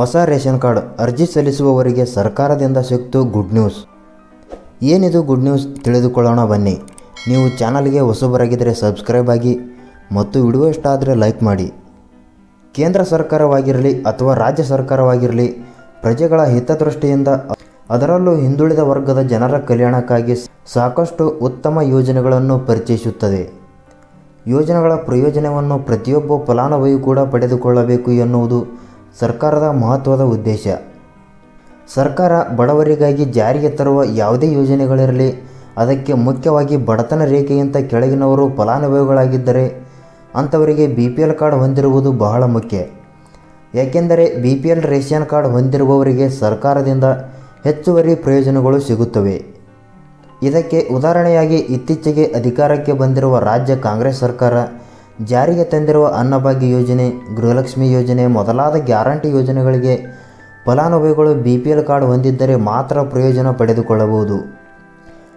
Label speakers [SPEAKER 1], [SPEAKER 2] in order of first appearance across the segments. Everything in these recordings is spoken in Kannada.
[SPEAKER 1] ಹೊಸ ರೇಷನ್ ಕಾರ್ಡ್ ಅರ್ಜಿ ಸಲ್ಲಿಸುವವರಿಗೆ ಸರ್ಕಾರದಿಂದ ಸಿಕ್ತು ಗುಡ್ ನ್ಯೂಸ್. ಏನಿದು ಗುಡ್ ನ್ಯೂಸ್ ತಿಳಿದುಕೊಳ್ಳೋಣ ಬನ್ನಿ. ನೀವು ಚಾನಲ್ಗೆ ಹೊಸಬರಾಗಿದ್ದರೆ ಸಬ್ಸ್ಕ್ರೈಬ್ ಆಗಿ ಮತ್ತು ವಿಡಿಯೋ ಇಷ್ಟ ಆದರೆ ಲೈಕ್ ಮಾಡಿ. ಕೇಂದ್ರ ಸರ್ಕಾರವಾಗಿರಲಿ ಅಥವಾ ರಾಜ್ಯ ಸರ್ಕಾರವಾಗಿರಲಿ, ಪ್ರಜೆಗಳ ಹಿತದೃಷ್ಟಿಯಿಂದ ಅದರಲ್ಲೂ ಹಿಂದುಳಿದ ವರ್ಗದ ಜನರ ಕಲ್ಯಾಣಕ್ಕಾಗಿ ಸಾಕಷ್ಟು ಉತ್ತಮ ಯೋಜನೆಗಳನ್ನು ಪರಿಚಯಿಸುತ್ತದೆ. ಯೋಜನೆಗಳ ಪ್ರಯೋಜನವನ್ನು ಪ್ರತಿಯೊಬ್ಬ ಫಲಾನುಭವಿಯೂ ಕೂಡ ಪಡೆದುಕೊಳ್ಳಬೇಕು ಎನ್ನುವುದು ಸರ್ಕಾರದ ಮಹತ್ವದ ಉದ್ದೇಶ. ಸರ್ಕಾರ ಬಡವರಿಗಾಗಿ ಜಾರಿಗೆ ತರುವ ಯಾವುದೇ ಯೋಜನೆಗಳಿರಲಿ, ಅದಕ್ಕೆ ಮುಖ್ಯವಾಗಿ ಬಡತನ ರೇಖೆಗಿಂತ ಕೆಳಗಿನವರು ಫಲಾನುಭವಿಗಳಾಗಿದ್ದರೆ ಅಂಥವರಿಗೆ ಬಿ ಪಿ ಎಲ್ ಕಾರ್ಡ್ ಹೊಂದಿರುವುದು ಬಹಳ ಮುಖ್ಯ. ಏಕೆಂದರೆ B P L ration card ಹೊಂದಿರುವವರಿಗೆ ಸರ್ಕಾರದಿಂದ ಹೆಚ್ಚುವರಿ ಪ್ರಯೋಜನಗಳು ಸಿಗುತ್ತವೆ. ಇದಕ್ಕೆ ಉದಾಹರಣೆಯಾಗಿ ಇತ್ತೀಚೆಗೆ ಅಧಿಕಾರಕ್ಕೆ ಬಂದಿರುವ ರಾಜ್ಯ ಕಾಂಗ್ರೆಸ್ ಸರ್ಕಾರ ಜಾರಿಗೆ ತಂದಿರುವ ಅನ್ನಭಾಗ್ಯ ಯೋಜನೆ, ಗೃಹಲಕ್ಷ್ಮಿ ಯೋಜನೆ ಮೊದಲಾದ ಗ್ಯಾರಂಟಿ ಯೋಜನೆಗಳಿಗೆ ಫಲಾನುಭವಿಗಳು ಬಿ ಪಿ ಎಲ್ ಕಾರ್ಡ್ ಹೊಂದಿದ್ದರೆ ಮಾತ್ರ ಪ್ರಯೋಜನ ಪಡೆದುಕೊಳ್ಳಬಹುದು.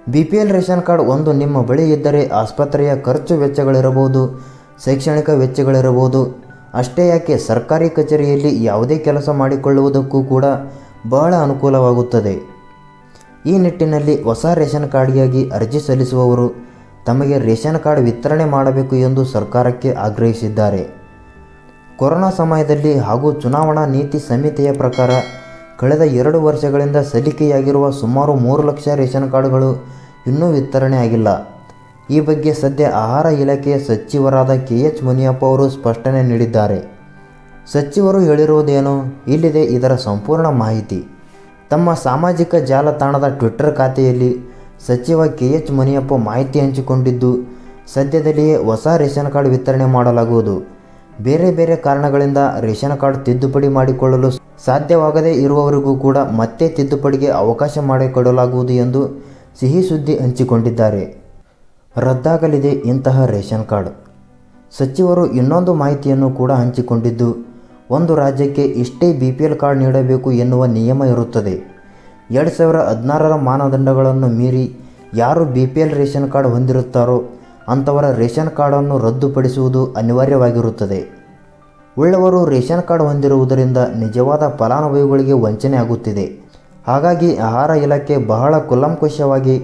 [SPEAKER 1] B P L ration card ಒಂದು ನಿಮ್ಮ ಬಳಿ ಇದ್ದರೆ ಆಸ್ಪತ್ರೆಯ ಖರ್ಚು ವೆಚ್ಚಗಳಿರಬಹುದು, ಶೈಕ್ಷಣಿಕ ವೆಚ್ಚಗಳಿರಬಹುದು. ಅಷ್ಟೇ ಯಾಕೆ ಸರ್ಕಾರಿ ಕಚೇರಿಯಲ್ಲಿ ಯಾವುದೇ ಕೆಲಸ ಮಾಡಿಕೊಳ್ಳುವುದಕ್ಕೂ ಕೂಡ ಬಹಳ ಅನುಕೂಲವಾಗುತ್ತದೆ. ಈ ನಿಟ್ಟಿನಲ್ಲಿ ಹೊಸ ರೇಷನ್ ಕಾರ್ಡ್ಗಾಗಿ ಅರ್ಜಿ ಸಲ್ಲಿಸುವವರು ತಮಗೆ ರೇಷನ್ ಕಾರ್ಡ್ ವಿತರಣೆ ಮಾಡಬೇಕು ಎಂದು ಸರ್ಕಾರಕ್ಕೆ ಆಗ್ರಹಿಸಿದ್ದಾರೆ. ಕೊರೋನಾ ಸಮಯದಲ್ಲಿ ಹಾಗೂ ಚುನಾವಣಾ ನೀತಿ ಸಂಹಿತೆಯ ಪ್ರಕಾರ ಕಳೆದ ಎರಡು ವರ್ಷಗಳಿಂದ ಸಲ್ಲಿಕೆಯಾಗಿರುವ ಸುಮಾರು ಮೂರು ಲಕ್ಷ ರೇಷನ್ ಕಾರ್ಡ್ಗಳು ಇನ್ನೂ ವಿತರಣೆ ಆಗಿಲ್ಲ. ಈ ಬಗ್ಗೆ ಸದ್ಯ ಆಹಾರ ಇಲಾಖೆಯ ಸಚಿವರಾದ ಕೆ. ಎಚ್. ಮುನಿಯಪ್ಪ ಅವರು ಸ್ಪಷ್ಟನೆ ನೀಡಿದ್ದಾರೆ. ಸಚಿವರು ಹೇಳಿರುವುದೇನು? ಇಲ್ಲಿದೆ ಇದರ ಸಂಪೂರ್ಣ ಮಾಹಿತಿ. ತಮ್ಮ ಸಾಮಾಜಿಕ ಜಾಲತಾಣದ ಟ್ವಿಟ್ಟರ್ ಖಾತೆಯಲ್ಲಿ ಸಚಿವ ಕೆ ಎಚ್ ಮುನಿಯಪ್ಪ ಮಾಹಿತಿ ಹಂಚಿಕೊಂಡಿದ್ದು, ಸದ್ಯದಲ್ಲಿಯೇ ಹೊಸ ರೇಷನ್ ಕಾರ್ಡ್ ವಿತರಣೆ ಮಾಡಲಾಗುವುದು. ಬೇರೆ ಬೇರೆ ಕಾರಣಗಳಿಂದ ರೇಷನ್ ಕಾರ್ಡ್ ತಿದ್ದುಪಡಿ ಮಾಡಿಕೊಳ್ಳಲು ಸಾಧ್ಯವಾಗದೇ ಇರುವವರಿಗೂ ಕೂಡ ಮತ್ತೆ ತಿದ್ದುಪಡಿಗೆ ಅವಕಾಶ ಮಾಡಿಕೊಡಲಾಗುವುದು ಎಂದು ಸಿಹಿ ಸುದ್ದಿ ಹಂಚಿಕೊಂಡಿದ್ದಾರೆ. ರದ್ದಾಗಲಿದೆ ಇಂತಹ ರೇಷನ್ ಕಾರ್ಡ್. ಸಚಿವರು ಇನ್ನೊಂದು ಮಾಹಿತಿಯನ್ನು ಕೂಡ ಹಂಚಿಕೊಂಡಿದ್ದು, ಒಂದು ರಾಜ್ಯಕ್ಕೆ ಇಷ್ಟೇ ಬಿ ಪಿ ಎಲ್ ಕಾರ್ಡ್ ನೀಡಬೇಕು ಎನ್ನುವ ನಿಯಮ ಇರುತ್ತದೆ. ಎರಡು ಸಾವಿರ ಹದಿನಾರರ ಮಾನದಂಡಗಳನ್ನು ಮೀರಿ ಯಾರು B P L ration card ಹೊಂದಿರುತ್ತಾರೋ ಅಂಥವರ ರೇಷನ್ ಕಾರ್ಡನ್ನು ರದ್ದುಪಡಿಸುವುದು ಅನಿವಾರ್ಯವಾಗಿರುತ್ತದೆ. ಉಳ್ಳವರು ರೇಷನ್ ಕಾರ್ಡ್ ಹೊಂದಿರುವುದರಿಂದ ನಿಜವಾದ ಫಲಾನುಭವಿಗಳಿಗೆ ವಂಚನೆ ಆಗುತ್ತಿದೆ. ಹಾಗಾಗಿ ಆಹಾರ ಇಲಾಖೆ ಬಹಳ ಕುಲಂಕುಷವಾಗಿ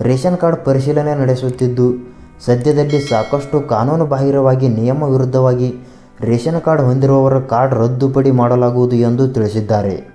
[SPEAKER 1] ರೇಷನ್ ಕಾರ್ಡ್ ಪರಿಶೀಲನೆ ನಡೆಸುತ್ತಿದ್ದು, ಸದ್ಯದಲ್ಲಿ ಸಾಕಷ್ಟು ಕಾನೂನು ಬಾಹಿರವಾಗಿ ನಿಯಮ ವಿರುದ್ಧವಾಗಿ ರೇಷನ್ ಕಾರ್ಡ್ ಹೊಂದಿರುವವರ ಕಾರ್ಡ್ ರದ್ದುಪಡಿ ಮಾಡಲಾಗುವುದು ಎಂದು ತಿಳಿಸಿದ್ದಾರೆ.